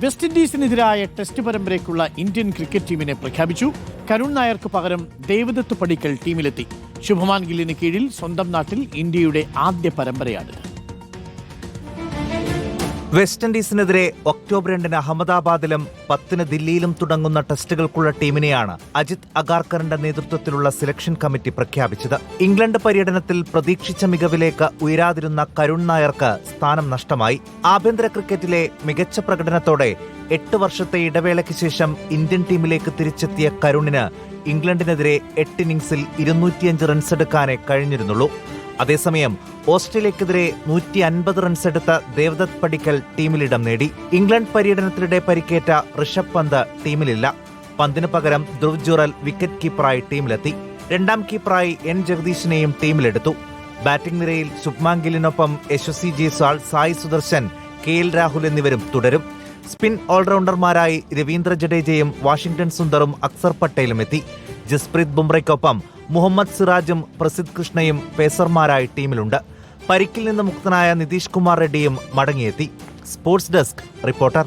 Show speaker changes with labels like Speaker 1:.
Speaker 1: West ഇൻഡീസിനെതിരായ test പരമ്പരയ്ക്കുള്ള Indian cricket ടീമിനെ പ്രഖ്യാപിച്ചു. കരുൺ നായർക്ക് പകരം ദേവദത്ത് പടിക്കൽ ടീമിലെത്തി. ശുഭമാൻ ഗില്ലിന് കീഴിൽ സ്വന്തം നാട്ടിൽ ഇന്ത്യയുടെ ആദ്യ പരമ്പരയാണിത്.
Speaker 2: വെസ്റ്റ് ഇൻഡീസിനെതിരെ ഒക്ടോബർ രണ്ടിന് അഹമ്മദാബാദിലും പത്തിന് ദില്ലിയിലും തുടങ്ങുന്ന ടെസ്റ്റുകൾക്കുള്ള ടീമിനെയാണ് അജിത് അഗാർക്കറിന്റെ നേതൃത്വത്തിലുള്ള സെലക്ഷൻ കമ്മിറ്റി പ്രഖ്യാപിച്ചത്. ഇംഗ്ലണ്ട് പര്യടനത്തിൽ പ്രതീക്ഷിച്ച മികവിലേക്ക് ഉയരാതിരുന്ന കരുൺ നായർക്ക് സ്ഥാനം നഷ്ടമായി. ആഭ്യന്തര ക്രിക്കറ്റിലെ മികച്ച പ്രകടനത്തോടെ എട്ട് വർഷത്തെ ഇടവേളയ്ക്ക് ശേഷം ഇന്ത്യൻ ടീമിലേക്ക് തിരിച്ചെത്തിയ കരുണിന് ഇംഗ്ലണ്ടിനെതിരെ എട്ട് ഇന്നിംഗ്സിൽ ഇരുന്നൂറ്റിയഞ്ച് റൺസ് എടുക്കാനേ കഴിഞ്ഞിരുന്നുള്ളൂ. അതേസമയം ഓസ്ട്രേലിയക്കെതിരെ നൂറ്റി അൻപത് റൺസ് എടുത്ത ദേവദത്ത് പടിക്കൽ ടീമിലിടം നേടി. ഇംഗ്ലണ്ട് പര്യടനത്തിനിടെ പരിക്കേറ്റ ഋഷഭ് പന്ത് ടീമിലില്ല. പന്തിനു പകരം ധ്രുവ് ജുറൽ വിക്കറ്റ് കീപ്പറായി ടീമിലെത്തി. രണ്ടാം കീപ്പറായി എൻ ജഗദീഷിനെയും ടീമിലെടുത്തു. ബാറ്റിംഗ് നിരയിൽ ശുഭ്മാൻ യശസ്വി ജയ്സ്വാൾ സായി സുദർശൻ കെ എൽ രാഹുൽ എന്നിവരും തുടരും. സ്പിൻ ഓൾറൗണ്ടർമാരായി രവീന്ദ്ര ജഡേജയും വാഷിംഗ്ടൺ സുന്ദറും അക്സർ പട്ടേലും എത്തി. ജസ്പ്രീത് ബുംറയ്ക്കൊപ്പം മുഹമ്മദ് സിറാജും പ്രസിദ് കൃഷ്ണയും പേസർമാരായി ടീമിലുണ്ട്. പരിക്കിൽ നിന്ന് മുക്തനായ നിതീഷ് കുമാർ റെഡ്ഡിയും മടങ്ങിയെത്തി. Sports desk reporter.